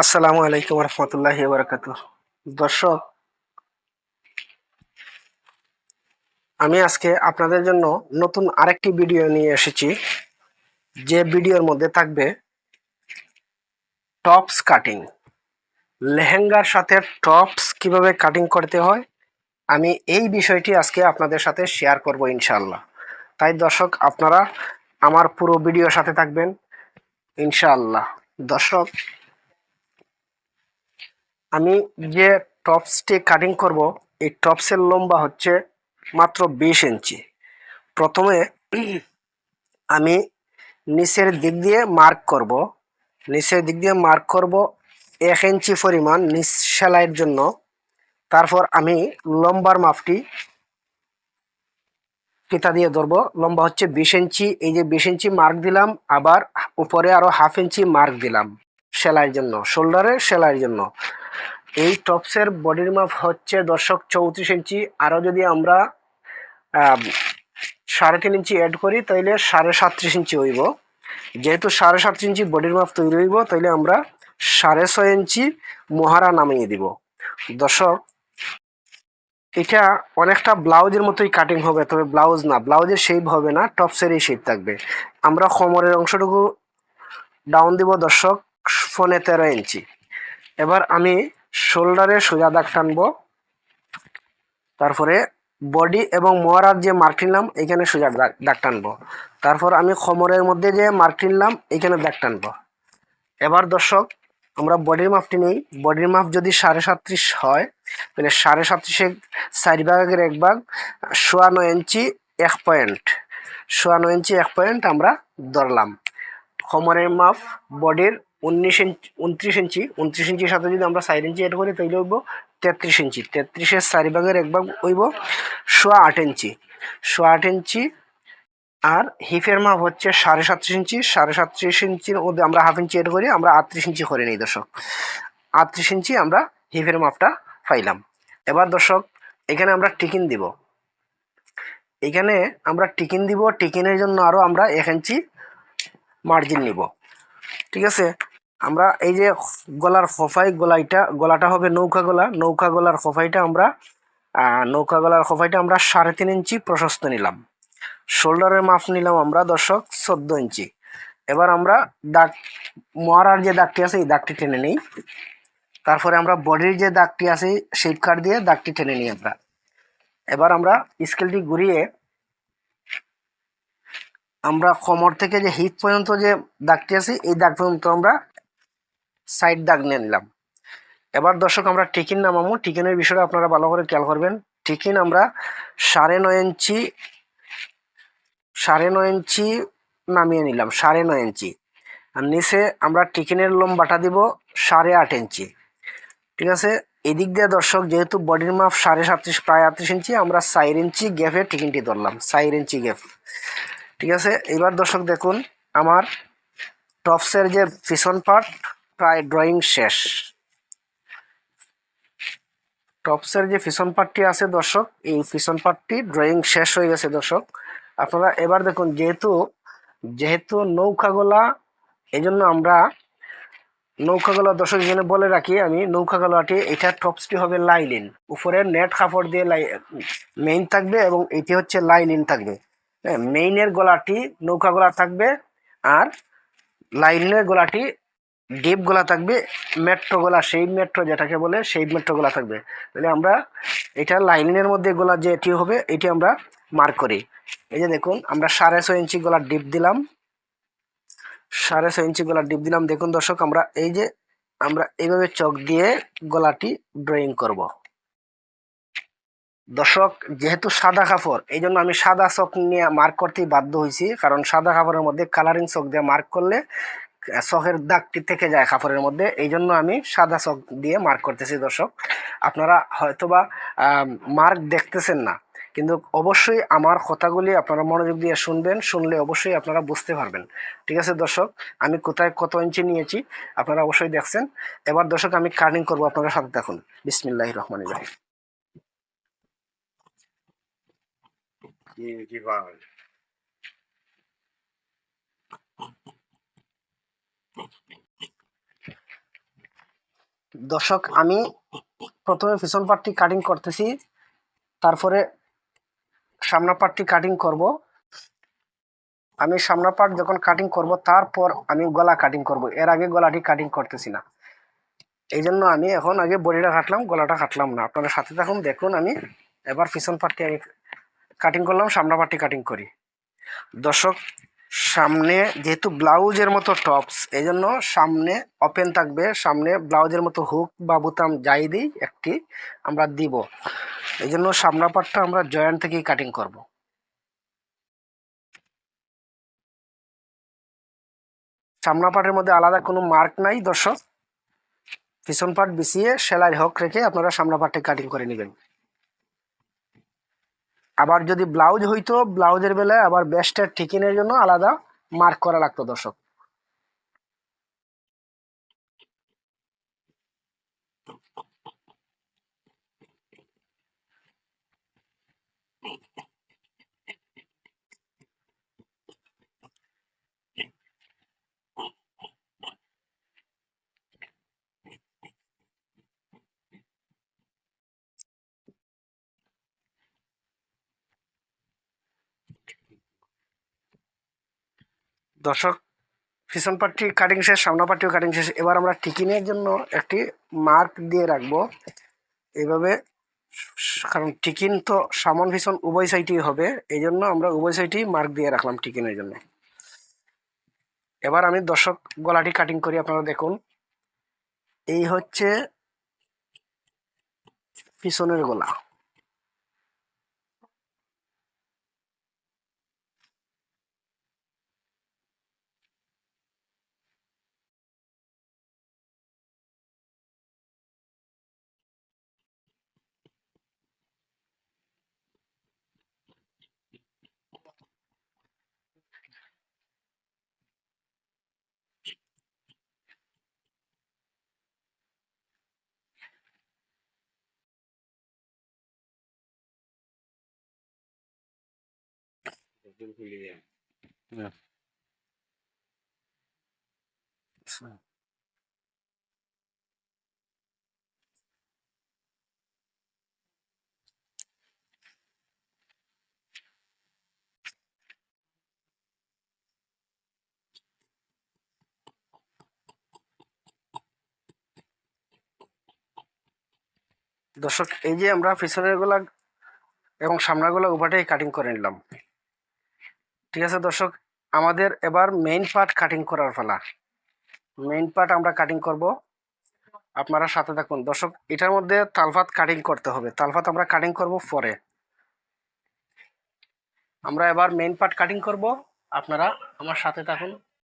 আসসালামু আলাইকুম রহমতুল্লাহ বারকাত দর্শক, আমি আজকে আপনাদের জন্য নতুন আরেকটি ভিডিও নিয়ে এসেছি। যে ভিডিওর মধ্যে থাকবে টপস কাটিং। লেহেঙ্গার সাথে টপস কীভাবে কাটিং করতে হয়, আমি এই বিষয়টি আজকে আপনাদের সাথে শেয়ার করব ইনশাআল্লাহ। তাই দর্শক, আপনারা আমার পুরো ভিডিওর সাথে থাকবেন ইনশাআল্লাহ। দর্শক আমি যে টপসটি কাটিং করব, এই টপসের লম্বা হচ্ছে মাত্র বিশ ইঞ্চি। প্রথমে আমি নিচের দিক দিয়ে মার্ক করব। নিচের দিক দিয়ে মার্ক করব এক ইঞ্চি পরিমাণ নিচ সেলাইয়ের জন্য। তারপর আমি লম্বার মাপটি ফিতা দিয়ে ধরবো। লম্বা হচ্ছে বিশ ইঞ্চি, এই যে বিশ ইঞ্চি মার্ক দিলাম, আবার উপরে আরও হাফ ইঞ্চি মার্ক দিলাম সেলাইয়ের জন্য শোল্ডারে সেলাইয়ের জন্য। এই টপসের বডির মাপ হচ্ছে দর্শক চৌত্রিশ ইঞ্চি। আরও যদি আমরা সাড়ে তিন ইঞ্চি অ্যাড করি, তাইলে সাড়ে সাতত্রিশ ইঞ্চি হইব। যেহেতু সাড়ে সাতত্রিশ ইঞ্চি বডির মাপ তৈরি হইব, তাইলে আমরা সাড়ে ছয় ইঞ্চি মহারা নামিয়ে দিব। দর্শক, এটা অনেকটা ব্লাউজের মতোই কাটিং হবে, তবে ব্লাউজ না ব্লাউজের শেপ হবে না টপসেরই শেপ থাকবে। আমরা কোমরের অংশটুকু ডাউন দিব দর্শক, ফোনে তেরো ইঞ্চি। এবার আমি শোল্ডারে সোজা দাগ টানবো। তারপরে বডি এবং মোয়ারার যে মার্ক নিলাম, এখানে সোজা দাগ টানবো। তারপর আমি খমরের মধ্যে যে মার্ক নিলাম, এখানে দাগ টানবো। এবার দর্শক, আমরা বডির মাপটি নেই। বডির মাপ যদি সাড়ে সাতত্রিশ হয়, তাহলে সাড়ে সাতত্রিশে চার ভাগের এক ভাগ সোয়া নয় ইঞ্চি এক পয়েন্ট। সোয়া ইঞ্চি এক পয়েন্ট আমরা ধরলাম। খমরের মাপ, বডির উনিশ ইঞ্চি, উনত্রিশ ইঞ্চি, উনত্রিশ ইঞ্চির সাথে যদি আমরা চার ইঞ্চি এড করি, তাহলে হইব তেত্রিশ ইঞ্চি। তেত্রিশের চারি ভাগের এক ভাগ হইব সোয়া আট ইঞ্চি। সোয়া আট ইঞ্চি আর হিপের মাপ হচ্ছে সাড়ে সাতত্রিশ ইঞ্চি। সাড়ে সাতত্রিশ ইঞ্চির মধ্যে আমরা হাফ ইঞ্চি এড করি, আমরা আটত্রিশ ইঞ্চি করে নিই দর্শক। আটত্রিশ ইঞ্চি আমরা হিপের মাপটা পাইলাম। এবার দর্শক, এখানে আমরা টিকিন দিব। এখানে আমরা টিকিন দিব। টিকিনের জন্য আরও আমরা এক ইঞ্চি মার্জিন নিব। ঠিক আছে? আমরা এই যে গলার খোফাই গলাইটা, গলাটা হবে নৌকা গলা। নৌকা গলার খোফাইটা আমরা নৌকা গলার খোফাইটা আমরা সাড়ে তিন ইঞ্চি প্রশস্ত নিলাম। শোল্ডারের মাপ নিলাম আমরা দর্শক চোদ্দ ইঞ্চি। এবার আমরা দাগ, মরার যে দাগটি আছে এই দাগটি টেনে নিই। তারপরে আমরা বডির যে দাগটি আছে শেপ দিয়ে দাগটি টেনে নিই আমরা। এবার আমরা স্কেলটি ঘুরিয়ে আমরা কোমর থেকে যে হিপ পর্যন্ত যে দাগটি আছে, এই দাগ পর্যন্ত আমরা সাইড দাগ নিয়ে নিলাম। এবার দর্শক, আমরা টিকিন নামাবো। টিকিনের বিষয়টা আপনারা ভালো করে খেয়াল করবেন। টিকিন আমরা সাড়ে নয় ইঞ্চি, সাড়ে নয় ইঞ্চি নামিয়ে নিলাম, সাড়ে নয় ইঞ্চি। আর নিচে আমরা টিকিনের লম্বাটা দিব সাড়ে আট ইঞ্চি। ঠিক আছে? এদিক দিয়ে দর্শক, যেহেতু বডির মাপ সাড়ে সাতত্রিশ, প্রায় আটত্রিশ ইঞ্চি, আমরা চার ইঞ্চি গ্যাপে টিকিনটি ধরলাম, চার ইঞ্চি গ্যাপ ঠিক আছে? এবার দর্শক, দেখুন, আমার টপসের যে পিছন পার্ট প্রায় ড্রয়িং শেষ। টপসের যে পিছন পার্টটি আছে দর্শক, এই পিছন পার্টটি ড্রয়িং শেষ হয়ে গেছে দর্শক। আপনারা এবার দেখুন, যেহেতু যেহেতু নৌকাগোলা এই জন্য আমরা নৌকাগোলা দর্শক এখানে বলে রাখি, আমি নৌকাগোলাটি এটা টপসটি হবে লাইলিন উপরে নেট কাপড় দিয়ে লাই মেইন থাকবে এবং এটি হচ্ছে লাইলিন থাকবে। হ্যাঁ মেইনের গলাটি নৌকা গলা থাকবে আর লাইনের গলাটি ডিপ গলা থাকবে মেট্রো গলা সেই মেট্রো যেটাকে বলে, সেই মেট্রো গলা থাকবে। তাহলে আমরা এটা লাইনের মধ্যে গলা যে এটি হবে, এটি আমরা মার্ক করি। এই যে দেখুন, আমরা সাড়ে ছয় ইঞ্চি গলার ডিপ দিলাম। সাড়ে ছয় ইঞ্চি গলার ডিপ দিলাম। দেখুন দর্শক, আমরা এই যে, আমরা এইভাবে চক দিয়ে গলাটি ড্রয়িং করব। দর্শক, যেহেতু সাদা কাপড়, এই জন্য আমি সাদা চক নিয়ে মার্ক করতেই বাধ্য হয়েছি। কারণ সাদা কাপড়ের মধ্যে কালারিং চক দিয়ে মার্ক করলে চকের দাগটি থেকে যায় কাপড়ের মধ্যে। এই জন্য আমি সাদা চক দিয়ে মার্ক করতেছি দর্শক। আপনারা হয়তোবা মার্ক দেখতেছেন না, কিন্তু অবশ্যই আমার কথাগুলি আপনারা মনোযোগ দিয়ে শুনবেন, শুনলে অবশ্যই আপনারা বুঝতে পারবেন। ঠিক আছে দর্শক, আমি কোথায় কত ইঞ্চি নিয়েছি আপনারা অবশ্যই দেখছেন। এবার দর্শক, আমি কার্নিং করব আপনারা সাথে দেখুন। বিসমিল্লাহ রহমান রাহিম। দর্শক, আমি প্রথমে পিছন পার্টটি কাটিং করতেছি, তারপরে সামনা পার্টটি কাটিং করব। আমি সামনা পাট যখন কাটিং করব, তারপর আমি গলা কাটিং করব। এর আগে গলাটি কাটিং করতেছি না। এই জন্য আমি এখন আগে বডিটা কাটলাম, গলাটা কাটলাম না। আপনারা সাথে থাকুন, দেখুন আমি এবার পিছন পার্টটি আগে কাটিং করলাম সামনা পাটটি কাটিং করি। দর্শক সামনে যেহেতু ব্লাউজের মতো টপস এই জন্য সামনে ওপেন থাকবে। সামনে ব্লাউজের মতো হুক বা বোতাম যাই দিই, একটি আমরা দিব। এই জন্য সামনা পাটটা আমরা জয়েন্ট থেকেই কাটিং করব। সামনা পাটের মধ্যে আলাদা কোনো মার্ক নাই দর্শক। পিছন পাট বিছিয়ে সেলাই হক রেখে আপনারা সামনা পাটটা কাটিং করে নেবেন। আবার যদি ব্লাউজ হইতো ব্লাউজের বেলায় আবার বেস্টের ঠিকিনের জন্য আলাদা মার্ক করা লাগতো দর্শক। দর্শক, পিছন পাটটি কাটিং শেষ সামনা পাটটিও কাটিং শেষ। এবার আমরা টিকিনের জন্য একটি মার্ক দিয়ে রাখব। এইভাবে কারণ টিকিন তো সামন ভীষণ উভয় সাইডই হবে। এই জন্য আমরা উভয় সাইডেই মার্ক দিয়ে রাখলাম টিকিনের জন্য। এবার আমি দর্শক গলাটি কাটিং করি, আপনারা দেখুন। এই হচ্ছে পিছনের গলা। দর্শক এই যে আমরা পিছনের গোলা এবং সামনের গোলা উভয়টাই কাটিং করে নিলাম। ঠিক আছে দর্শক, আমাদের এবার মেইন পার্ট কাটিং করার ফেলা মেইন পার্ট আমরা কাটিং করব। আপনারা সাথে থাকুন। দর্শক, এটার মধ্যে তালফাত কাটিং করতে হবে। তালফাত আমরা কাটিং করব পরে। আমরা এবার মেইন পার্ট কাটিং করব। আপনারা আমার সাথে থাকুন।